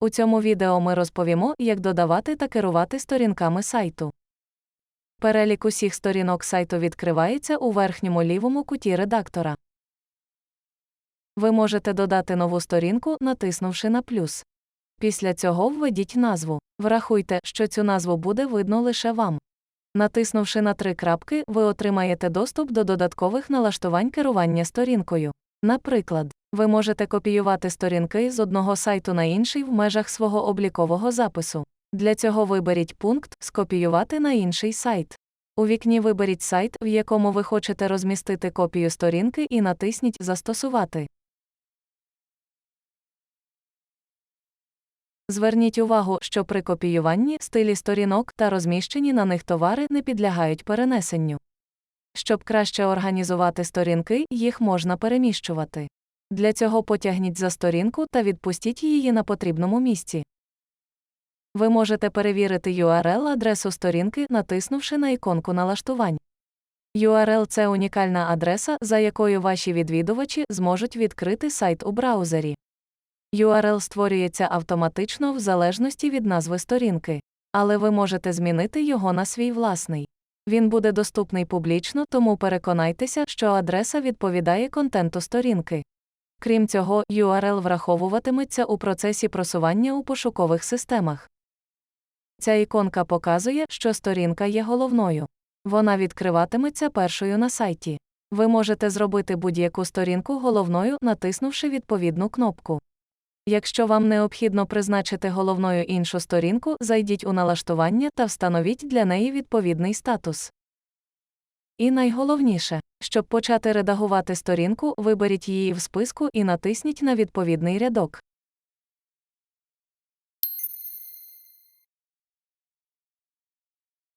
У цьому відео ми розповімо, як додавати та керувати сторінками сайту. Перелік усіх сторінок сайту відкривається у верхньому лівому куті редактора. Ви можете додати нову сторінку, натиснувши на плюс. Після цього введіть назву. Врахуйте, що цю назву буде видно лише вам. Натиснувши на три крапки, ви отримаєте доступ до додаткових налаштувань керування сторінкою. Наприклад, ви можете копіювати сторінки з одного сайту на інший в межах свого облікового запису. Для цього виберіть пункт Скопіювати на інший сайт. У вікні виберіть сайт, в якому ви хочете розмістити копію сторінки, і натисніть Застосувати. Зверніть увагу, що при копіюванні стилі сторінок та розміщені на них товари не підлягають перенесенню. Щоб краще організувати сторінки, їх можна переміщувати. Для цього потягніть за сторінку та відпустіть її на потрібному місці. Ви можете перевірити URL-адресу сторінки, натиснувши на іконку налаштувань. URL – це унікальна адреса, за якою ваші відвідувачі зможуть відкрити сайт у браузері. URL створюється автоматично в залежності від назви сторінки, але ви можете змінити його на свій власний. Він буде доступний публічно, тому переконайтеся, що адреса відповідає контенту сторінки. Крім цього, URL враховуватиметься у процесі просування у пошукових системах. Ця іконка показує, що сторінка є головною. Вона відкриватиметься першою на сайті. Ви можете зробити будь-яку сторінку головною, натиснувши відповідну кнопку. Якщо вам необхідно призначити головною іншу сторінку, зайдіть у налаштування та встановіть для неї відповідний статус. І найголовніше, щоб почати редагувати сторінку, виберіть її в списку і натисніть на відповідний рядок.